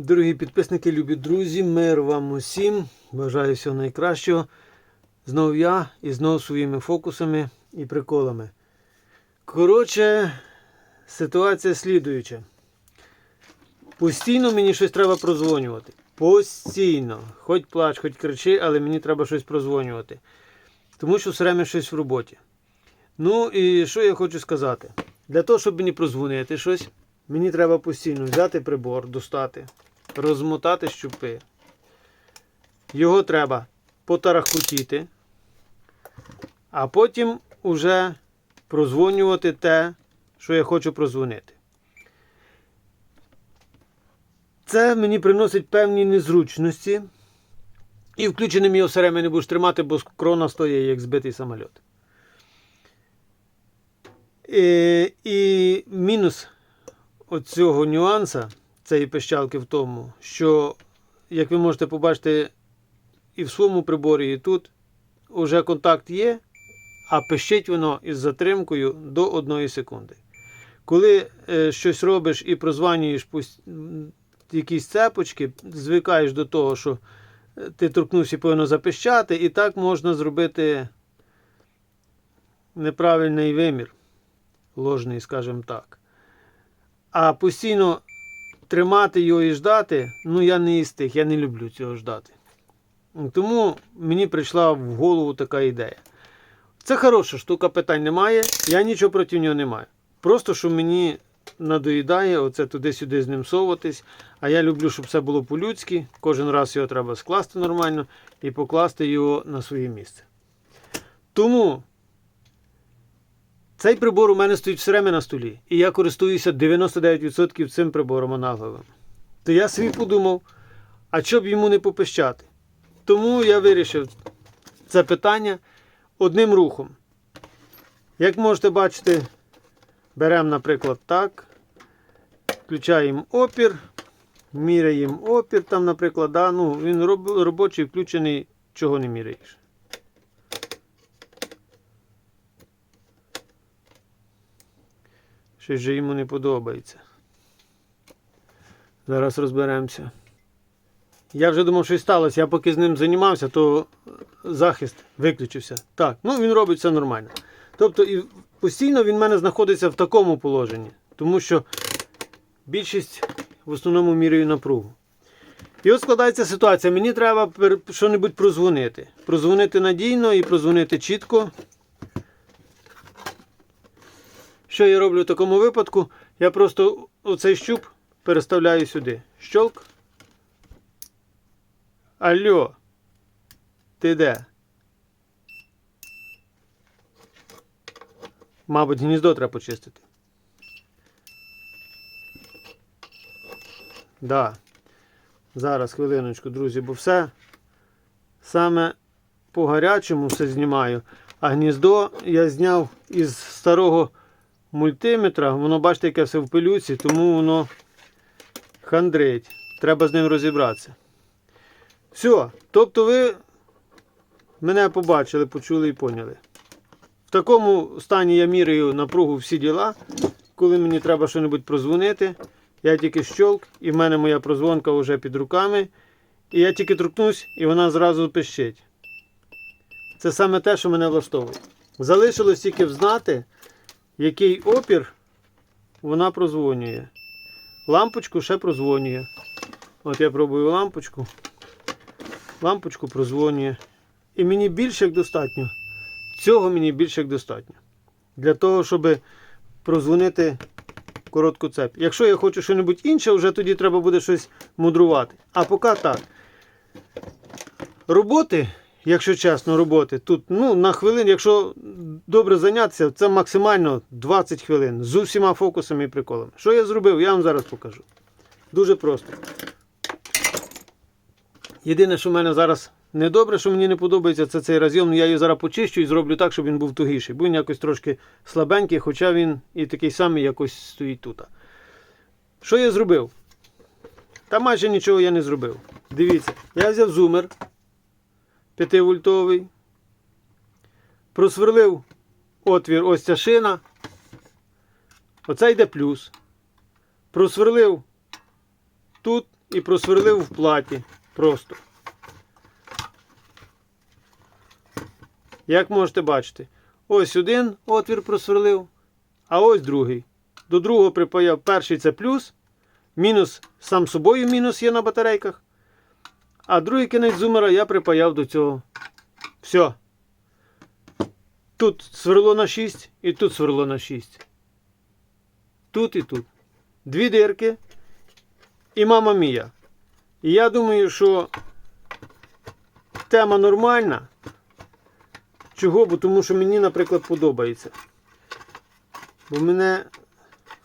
Дорогі підписники, любі друзі, мир вам усім. Бажаю всього найкращого. Знову я і знову своїми фокусами і приколами. Коротше, ситуація слідуюча. Постійно мені щось треба прозвонювати. Постійно. Хоч плач, хоч кричи, але мені треба щось прозвонювати. Тому що все время щось в роботі. Ну і що я хочу сказати? Для того, щоб мені прозвонити щось, мені треба постійно взяти прибор, достати, розмотати щупи. Його треба потарахкотіти, а потім уже прозвонювати те, що я хочу прозвонити. Це мені приносить певні незручності. І включеним його все не будеш тримати, бо крона стоїть як збитий самоліт. І, і мінус оцього нюанса цієї пищалки в тому, що, як ви можете побачити і в своєму приборі, і тут, уже контакт є, а пищить воно із затримкою до 1 секунди. Коли е, щось робиш і прозванюєш якісь цепочки, звикаєш до того, що е, ти торкнувся і повинно запищати, і так можна зробити неправильний вимір ложний, скажімо так. А постійно тримати його і ждати, ну я не із тих, я не люблю цього ждати. Тому мені прийшла в голову така ідея. Це хороша штука, питань немає. Я нічого проти нього не маю. Просто що мені надоїдає оце туди-сюди з ним соватись. А я люблю, щоб все було по-людськи. Кожен раз його треба скласти нормально і покласти його на своє місце. Тому цей прибор у мене стоїть все время на столі, і я користуюся 99% цим прибором аналоговим. То я собі подумав, а що б йому не попищати? Тому я вирішив це питання одним рухом. Як можете бачити, беремо, наприклад, так, включаємо опір, міряємо опір, там, наприклад, да, ну, він робочий, включений, чого не міряєш. Щось же йому не подобається. Зараз розберемося. Я вже думав, що сталося. Я поки з ним займався, то захист виключився. Так, ну він робить все нормально. Тобто, і постійно він в мене знаходиться в такому положенні, тому що більшість в основному міряю напругу. І от складається ситуація. Мені треба що-небудь прозвонити. Прозвонити надійно і прозвонити чітко. Що я роблю в такому випадку? Я просто оцей щуп переставляю сюди. Щолк. Алло. Ти де? Мабуть, гніздо треба почистити. Да. Зараз хвилиночку, друзі, бо все саме по гарячому все знімаю. А гніздо я зняв із старого мультиметра. Воно, бачите, яке все в пилюці, тому воно хандрить. Треба з ним розібратися. Все. Тобто ви мене побачили, почули і поняли. В такому стані я міряю напругу всі діла. Коли мені треба щось прозвонити, я тільки щолк, і в мене моя прозвонка вже під руками. І я тільки торкнусь, і вона зразу пищить. Це саме те, що мене влаштовує. Залишилось тільки взнати, який опір вона прозвонює. Лампочку ще прозвонює. От я пробую лампочку. Лампочку прозвонює. І мені більше як достатньо. Цього мені більше як достатньо. Для того, щоб прозвонити коротку цепь. Якщо я хочу щось інше, вже тоді треба буде щось мудрувати. А поки так. Роботи, якщо чесно, роботи, тут ну, на хвилин, якщо добре зайнятися, це максимально 20 хвилин з усіма фокусами і приколами. Що я зробив, я вам зараз покажу. Дуже просто. Єдине, що в мене зараз недобре, що мені не подобається, це цей розйом. Я його зараз почищу і зроблю так, щоб він був тугіший. Бо він якось трошки слабенький, хоча він і такий самий якось стоїть тут. Що я зробив? Та майже нічого я не зробив. Дивіться, я взяв зумер 5-вольтовий, просверлив отвір, ось ця шина. Оце йде плюс. Просверлив тут і просверлив в платі. Просто. Як можете бачити, ось один отвір просверлив, а ось другий. До другого припаяв перший це плюс, мінус сам собою мінус є на батарейках. А другий кінець зумера я припаяв до цього. Все. Тут сверло на 6 і тут сверло на 6. Тут і тут. Дві дирки і мама мія. І я думаю, що тема нормальна. Чого? Бо тому що мені, наприклад, подобається. Бо мене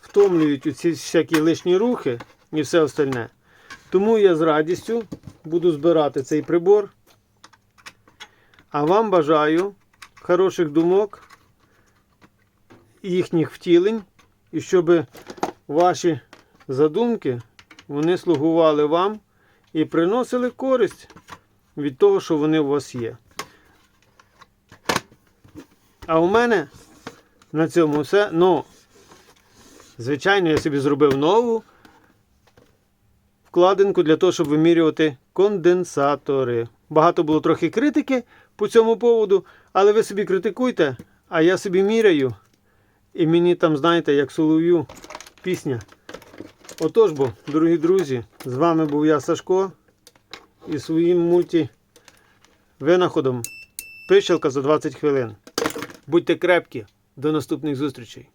втомлюють оці всякі лишні рухи і все остальне. Тому я з радістю буду збирати цей прибор. А вам бажаю хороших думок, їхніх втілень, і щоб ваші задумки вони слугували вам і приносили користь від того, що вони у вас є. А у мене на цьому все. Ну, звичайно, я собі зробив нову вкладинку для того, щоб вимірювати конденсатори. Багато було трохи критики по цьому поводу, але ви собі критикуйте, а я собі міряю. І мені там, знаєте, як солов'ю пісня. Отож бо, дорогі друзі, з вами був я Сашко і своїм мульті винаходом пищалка за 20 хвилин. Будьте крепкі, до наступних зустрічей.